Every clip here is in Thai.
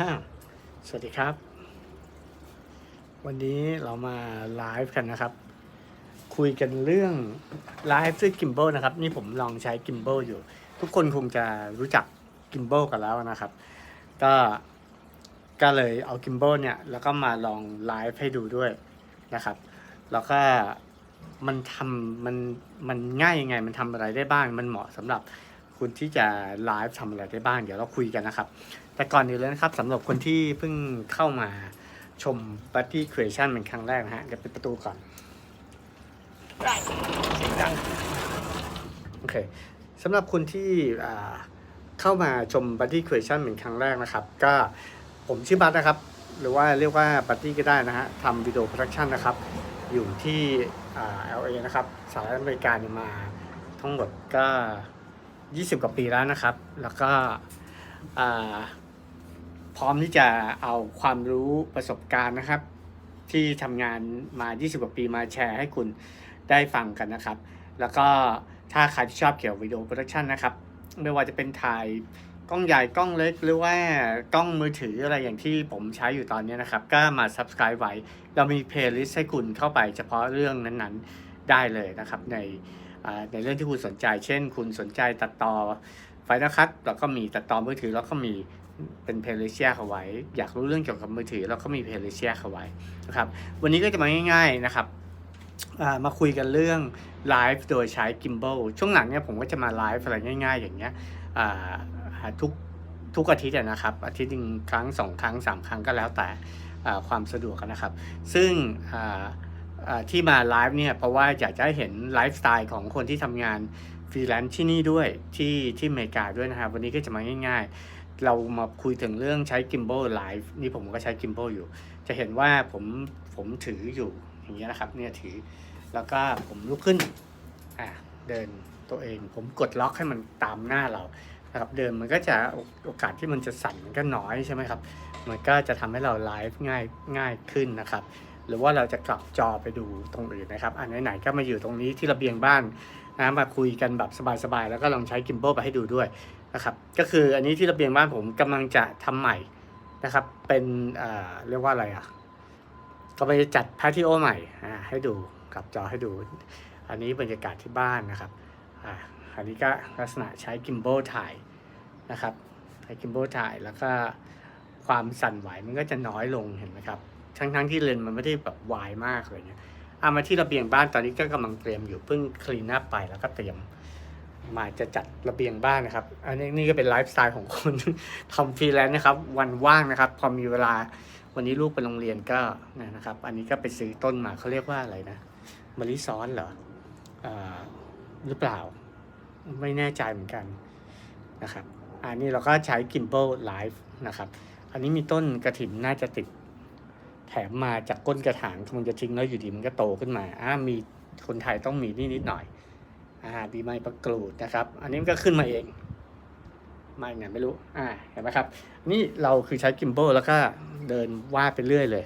อ่าสวัสดีครับ วันนี้เรามาไลฟ์กันนะครับ คุยกันเรื่องไลฟ์ด้วยกิม b บ l นะครับ นี่ผมลองใช้กิม b บ l อยู่ ทุกคนคงจะรู้จักกิม b บ l กันแล้วนะครับ ก็ก็เลยเอากิม b บ l เนี่ย แล้วก็มาลองไลฟ์ให้ดูด้วยนะครับ แล้วก็มันทำมันมันง่ายยังไง มันทำอะไรได้บ้าง มันเหมาะสำหรับคุณที่จะไลฟ์ทำอะไรได้บ้าง เดี๋ยวเราคุยกันนะครับ แต่ก่อนอื่นเลยนะครับสำหรับคนที่เพิ่งเข้ามาชม Buddy Creation เป็นครั้งแรกนะฮะเดี๋ยวปิดประตูก่อนได้ดังโอเคสำหรับคนที่อ่าเข้ามาชม Buddy Creation เป็นครั้งแรกนะครับ ก็ผมชื่อบัตนะครับ หรือว่าเรียกว่า Buddy ก็ได้นะฮะทำวิดีโอโปรดักชันนะครับ อยู่ที่อ่า LA นะครับสหรัฐอเมริกาเนี่ยมาทั้งหมดก็ 20 กว่าปีแล้วนะครับ แล้วก็อ่า พร้อมที่จะเอาความรู้ประสบการณ์นะครับ ที่ทำงานมา 20 กว่าปีมาแชร์ให้คุณได้ฟังกันนะครับ แล้วก็ถ้าใครที่ชอบเกี่ยวกับวิดีโอโปรดักชันนะครับ ไม่ว่าจะเป็นถ่ายกล้องใหญ่กล้องเล็กหรือว่ากล้องมือถืออะไรอย่างที่ผมใช้อยู่ตอนนี้นะครับ ก็มา subscribe ไว้ เรามี playlist ให้คุณเข้าไปเฉพาะเรื่องนั้นๆได้เลยนะครับ ในในเรื่องที่คุณสนใจ เช่น คุณสนใจตัดต่อไฟล์คัดแล้วก็มีตัดต่อมือถือแล้วก็มี เป็นเพลย์ลิสต์แยเอาไว้ อยากรู้เรื่องเกี่ยวกับมือถือ เราก็มีเพลย์ลิสต์แยเอาไว้นะครับวันนี้ก็จะมาง่าย ๆนะครับมาคุยกันเรื่องไลฟ์โดยใช้ Gimbal ช่วงหลังเนี่ยผมก็จะมาไลฟ์อะไรง่าย ๆ อย่างเงี้ยทุกทุกอาทิตย์นะครับ อาทิตย์หนึ่งครั้งสองครั้งสามครั้งก็แล้วแต่ความสะดวกนะครับ ซึ่งที่มาไลฟ์เนี่ยเพราะว่าอยากจะเห็นไลฟ์สไตล์ของคนที่ทำงานฟรีแลนซ์ที่นี่ด้วยที่ที่อเมริกาด้วยนะครับ วันนี้ก็จะมาง่าย ๆ เรามาคุยถึงเรื่องใช้ Gimbal Live นี่ผมก็ใช้ Gimbal อยู่ จะเห็นว่าผมผมถืออยู่อย่างเงี้ยนะครับเนี่ยถือแล้วก็ผมลุกขึ้นอ่าเดินตัวเอง ผมกดล็อกให้มันตามหน้าเรานะครับเดินมันก็จะโอกาสที่มันจะสั่นมันก็น้อยใช่ไหมครับ มันก็จะทำให้เราไลฟ์ง่ายง่ายขึ้นนะครับ หรือว่าเราจะกลับจอไปดูตรงอื่นนะครับ อันไหนๆก็มาอยู่ตรงนี้ที่ระเบียงบ้านนะมาคุยกันแบบสบายๆ แล้วก็ลองใช้ Gimbal ไปให้ดูด้วย นะครับ ก็คืออันนี้ที่ระเบียงบ้านผมกำลังจะทำใหม่นะครับ เป็นเรียกว่าอะไรอะก็ไปจัดพาทิโอใหม่ให้ดูกับจอให้ดู อันนี้บรรยากาศที่บ้านนะครับอ่าอันนี้ก็ลักษณะใช้กิมโบถ่ายนะครับใช้กิมโบถ่ายแล้วก็ความสั่นไหวมันก็จะน้อยลงเห็นไหมครับทั้งๆที่เลนส์มันไม่ได้แบบวายมากเลยเนี่ยเอามาที่ระเบียงบ้านตอนนี้ก็กำลังเตรียมอยู่เพิ่งคลีนอัพไปแล้วก็เตรียม มาจะจัดระเบียงบ้านนะครับ อันนี้นี่ก็เป็นไลฟ์สไตล์ของคนทำฟรีแลนซ์นะครับ วันว่างนะครับ พอมีเวลาวันนี้ลูกไปโรงเรียนก็นะครับ อันนี้ก็ไปซื้อต้นมาเขาเรียกว่าอะไรนะมะลิซ้อนเหรออหรือเปล่า ไม่แน่ใจเหมือนกันนะครับ อันนี้เราก็ใช้ Gimbal Live นะครับ อันนี้มีต้นกระถินน่าจะติดแถมมาจากก้นกระถางคงจะทิ้งแล้วอยู่ดีมันก็โตขึ้นมาอ่ามีคนไทยต้องมีนี่นิดหน่อย อ่าดีไม้ประกรูดนะครับ อันนี้มันก็ขึ้นมาเองไม่เนี่ยไม่รู้ อ่า เห็นไหมครับ นี่เราคือใช้กิม b บ l แล้วก็เดินวาดไปเรื่อยเลย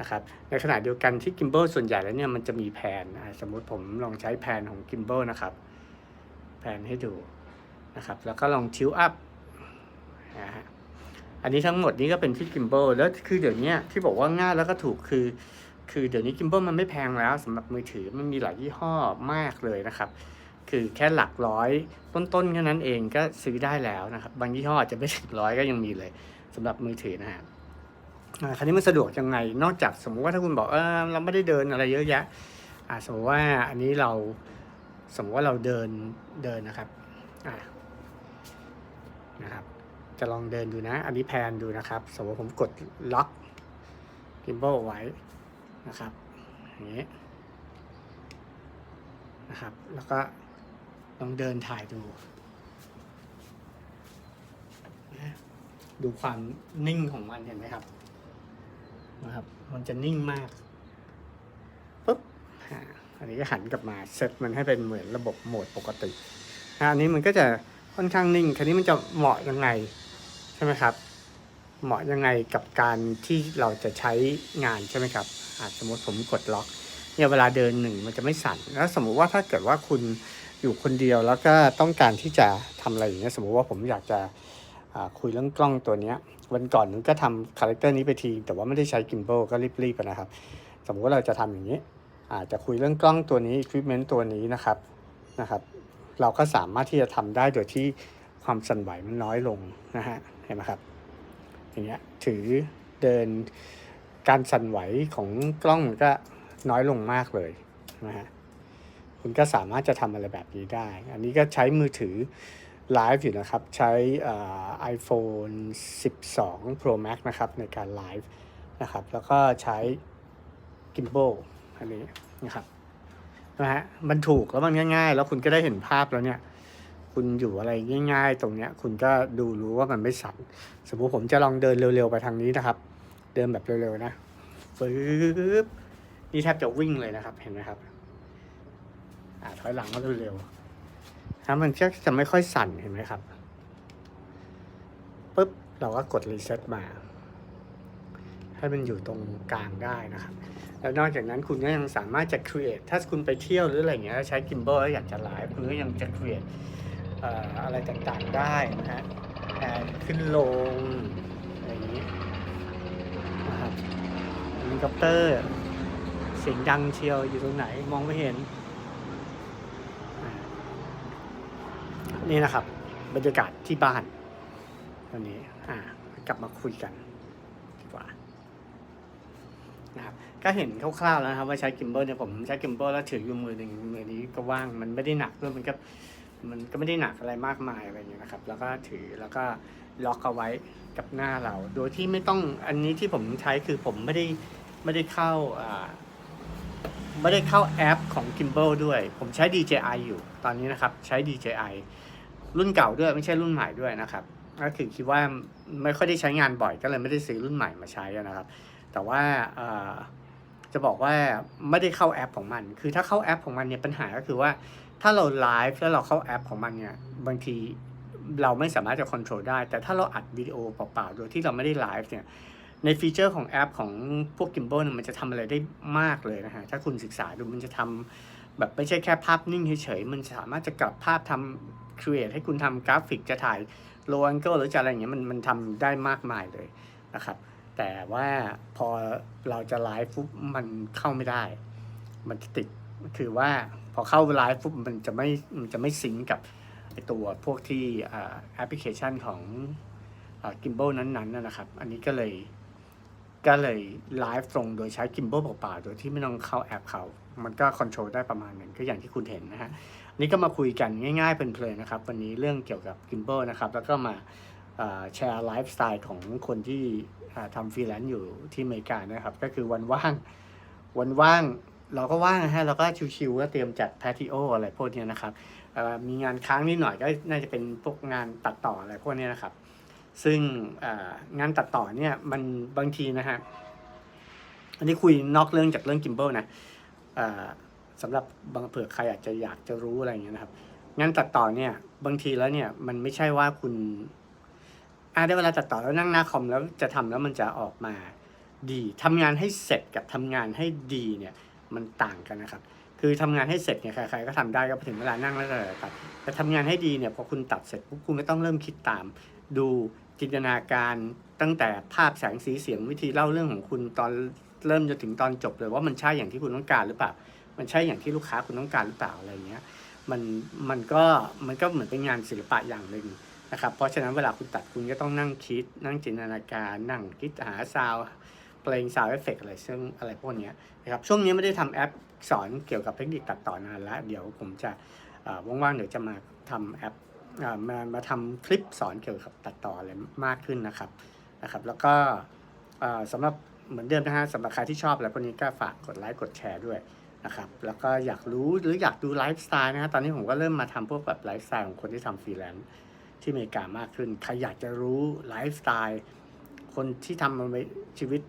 นะครับ ในขณะเดียวกันที่กิม b บ l ส่วนใหญ่แล้วเนี่ยมันจะมีแผนอ่าสมมุติผมลองใช้แผนของกิม b บ l นะครับ แผนให้ดูนะครับ แล้วก็ลองทิวอัพนะฮะอันนี้ทั้งหมดนี้ก็เป็นที่กิม b บ l แล้วคือเดี๋ยวนี้ที่บอกว่าง่ายแล้วก็ถูกคือ คือเดี๋ยวนี้กิม b บ l มันไม่แพงแล้วสำหรับมือถือมันมีหลายยี่ห้อมากเลยนะครับ คือแค่หลักร้อยต้นๆแค่นั้นเองก็ซื้อได้แล้วนะครับ บางยี่ห้ออาจจะไม่ถึงร้อยก็ยังมีเลยสำหรับมือถือนะฮะอ่าคราวนี้มันสะดวกยังไง นอกจากสมมุติว่าถ้าคุณบอกเออเราไม่ได้เดินอะไรเยอะแยะอ่าสมมติว่าอันนี้เราสมมติว่าเราเดินเดินนะครับอ่านะครับ จะลองเดินดูนะ อันนี้แพนดูนะครับ สมมติผมกดล็อกกิมโบไว้นะครับอย่างนี้นะครับ แล้วก็ ลองเดินถ่ายดูนะดูความนิ่งของมันเห็นไหมครับนะครับ มันจะนิ่งมากปุ๊บอันนี้ก็หันกลับมาเซตมันให้เป็นเหมือนระบบโหมดปกติอันนี้มันก็จะค่อนข้างนิ่งคราวนี้มันจะเหมาะยังไงใช่ไหมครับ เหมาะยังไงกับการที่เราจะใช้งานใช่ไหมครับอ่าสมมติผมกดล็อกเนี่ยเวลาเดินหนึ่งมันจะไม่สั่นแล้วสมมุติว่าถ้าเกิดว่าคุณ อยู่คนเดียวแล้วก็ต้องการที่จะทำอะไรอย่างเงี้ยสมมุติว่าผมอยากจะคุยเรื่องกล้องตัวเนี้ยวันก่อนนึงก็ทำคาแรคเตอร์นี้ไปทีแต่ว่าไม่ได้ใช้กิมโบก็รีบๆนะครับ สมมติว่าเราจะทำอย่างนี้อาจจะคุยเรื่องกล้องตัวนี้ equipment ตัวนี้นะครับนะครับ เราก็สามารถที่จะทำได้โดยที่ความสั่นไหวมันน้อยลงนะฮะเห็นไหมครับ อย่างเงี้ยถือเดินการสั่นไหวของกล้องมันก็น้อยลงมากเลยนะฮะ คุณก็สามารถจะทำอะไรแบบนี้ได้ อันนี้ก็ใช้มือถือไลฟ์อยู่นะครับ ใช้อ่า iPhone 12 Pro Max นะครับในการไลฟ์นะครับ แล้วก็ใช้ gimbal อันนี้นะครับนะฮะมันถูกแล้วมันง่าย ๆ แล้วคุณก็ได้เห็นภาพแล้วเนี่ย คุณอยู่อะไรง่าย ๆ ตรงเนี้ย คุณก็ดูรู้ว่ามันไม่สั่นสมมติผมจะลองเดินเร็วๆไปทางนี้นะครับ เดินแบบเร็วๆนะปึ๊บนี่แทบจะวิ่งเลยนะครับเห็นไหมครับ อ่าถอยหลังก็เร็วๆถ้ามันก็จะไม่ค่อยสั่นเห็นไหมครับปุ๊บเราก็กดรีเซ็ตมาให้มันอยู่ตรงกลางได้นะครับ แล้วนอกจากนั้นคุณก็ยังสามารถจะ create ถ้าคุณไปเที่ยวหรืออะไรเงี้ยใช้ gimbal แล้วอยากจะไลฟ์คุณก็ยังจะ create ออะไรต่างๆได้นะฮะขึ้นลงอะไรอย่างนี้นะครับเฮลิคอปเตอร์ เสียงดังเชียวอยู่ตรงไหนมองไม่เห็นอ่า นี่นะครับ บรรยากาศที่บ้านวันนี้อ่ากลับมาคุยกันดีกว่านะครับก็เห็นคร่าวๆแล้วนะครับ ว่าใช้กิม b บ l เนี่ยผมใช้กิม b บ l แล้วถืออยู่มือหนึ่งมือนี้ก็ว่างมันไม่ได้หนักด้วยมันก็มันก็ไม่ได้หนักอะไรมากมายอะไรอย่างเงี้ยนะครับ แล้วก็ถือแล้วก็ล็อกเอาไว้กับหน้าเรา โดยที่ไม่ต้องอันนี้ที่ผมใช้คือผมไม่ได้ไม่ได้เข้าอ่าไม่ได้เข้าแอปของ Gimbal ด้วย ผมใช้ DJI อยู่ตอนนี้นะครับ ใช้ DJI รุ่นเก่าด้วยไม่ใช่รุ่นใหม่ด้วยนะครับ ก็คือคิดว่าไม่ค่อยได้ใช้งานบ่อยก็เลยไม่ได้ซื้อรุ่นใหม่มาใช้นะครับ แต่ว่าจะบอกว่าไม่ได้เข้าแอปของมัน คือถ้าเข้าแอปของมันเนี่ยปัญหาก็คือว่าถ้าเราไลฟ์แล้วเราเข้าแอปของมันเนี่ยบางทีเราไม่สามารถจะควบคุมได้ แต่ถ้าเราอัดวิดีโอเปล่าๆโดยที่เราไม่ได้ไลฟ์เนี่ยในฟีเจอร์ของแอปของพวก Gimbal เนี่ยมันจะทำอะไรได้มากเลยนะฮะ ถ้าคุณศึกษาดูมันจะทำแบบไม่ใช่แค่ภาพนิ่งเฉยๆ มันสามารถจะกลับภาพทำ create ให้คุณทำกราฟิกจะถ่าย low angle หรือจะอะไรอย่างเงี้ยมันมันทำได้มากมายเลยนะครับ แต่ว่าพอเราจะไลฟ์ปุ๊บมันเข้าไม่ได้ มันจะติดคือว่าพอเข้าไลฟ์ปุ๊บมันจะไม่มันจะไม่ซิงกับตัวพวกที่แอปพลิเคชันของกิมโบนั้นๆนะครับ อันนี้ก็เลยก็เลยไลฟ์ตรงโดยใช้กิมโบเปล่าๆโดยที่ไม่ต้องเข้าแอปเขา มันก็คอนโทรลได้ประมาณหนึ่งก็อย่างที่คุณเห็นนะฮะ นี่ก็มาคุยกันง่ายๆเพลินๆนะครับ วันนี้เรื่องเกี่ยวกับกิมโบนะครับ แล้วก็มาแชร์ไลฟ์สไตล์ของคนที่ทำฟรีแลนซ์อยู่ที่อเมริกานะครับ ก็คือวันว่างวันว่างเราก็ว่างนะฮะเราก็ชิวๆก็เตรียมจัดแพทิโออะไรพวกเนี้ยนะครับมีงานค้างนิดหน่อยก็น่าจะเป็นพวกงานตัดต่ออะไรพวกเนี้ยนะครับ ซึ่งงานตัดต่อเนี่ยมันบางทีนะฮะอันนี้คุยนอกเรื่องจากเรื่องกิมเบิลนะ อ่าสำหรับบางเผื่อใครอาจจะอยากจะรู้อะไรอย่างเงี้ยนะครับงานตัดต่อเนี่ยบางทีแล้วเนี่ยมันไม่ใช่ว่าคุณอาได้เวลาตัดต่อแล้วนั่งหน้าคอมแล้วจะทำแล้วมันจะออกมาดีทำงานให้เสร็จกับทำงานให้ดีเนี่ยมันต่างกันนะครับ คือทำงานให้เสร็จเนี่ยใครๆก็ทำได้ก็ถึงเวลานั่งแล้วก็ตัดแต่ทำงานให้ดีเนี่ยพอคุณตัดเสร็จปุ๊บคุณก็ต้องเริ่มคิดตาม ดูจินตนาการตั้งแต่ภาพแสงสีเสียงวิธีเล่าเรื่องของคุณตอนเริ่มจนถึงตอนจบเลยว่ามันใช่อย่างที่คุณต้องการหรือเปล่า มันใช่อย่างที่ลูกค้าคุณต้องการหรือเปล่าอะไรเงี้ยมันมันก็มันก็เหมือนเป็นงานศิลปะอย่างหนึ่งนะครับ เพราะฉะนั้นเวลาคุณตัดคุณก็ต้องนั่งคิด นั่งจินตนาการ นั่งคิดหาซาวเพลงซาวเอฟเฟกอะไรซึ่งอะไรพวกนี้นะครับช่วงนี้ไม่ได้ทำแอปสอนเกี่ยวกับเทคนิคตัดต่อนานแล้วเดี๋ยวผมจะว่างๆเดี๋ยวจะมาทำแอปมามาทำคลิปสอนเกี่ยวกับตัดต่ออะไรมากขึ้นนะครับนะครับ แล้วก็สำหรับเหมือนเดิมนะฮะสำหรับใครที่ชอบอะไรพวกนี้ก็ฝากกดไลค์กดแชร์ด้วย นะครับแล้วก็อยากรู้หรืออยากดูไลฟ์สไตล์นะฮะตอนนี้ผมก็เริ่มมาทำพวกแบบไลฟ์สไตล์ของคนที่ทำฟรีแลนซ์ที่อเมริกามากขึ้นใครอยากจะรู้ไลฟ์สไตล์คนที่ทำชีวิต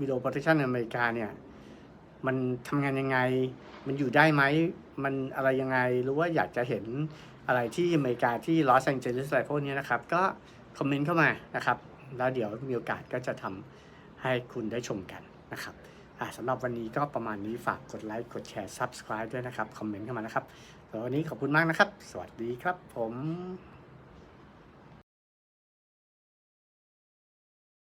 วิดีโอโปรดักชันในอเมริกาเนี่ยมันทำงานยังไง มันอยู่ได้ไหม มันอะไรยังไง หรือว่าอยากจะเห็นอะไรที่อเมริกาที่ลอสแองเจลิสอะไรพวกนี้นะครับ ก็คอมเมนต์เข้ามานะครับ แล้วเดี๋ยวมีโอกาสก็จะทำให้คุณได้ชมกันนะครับ สำหรับวันนี้ก็ประมาณนี้ฝากกดไลค์กดแชร์ Subscribe ด้วยนะครับ คอมเมนต์เข้ามานะครับสำหรับวันนี้ขอบคุณมากนะครับ สวัสดีครับผม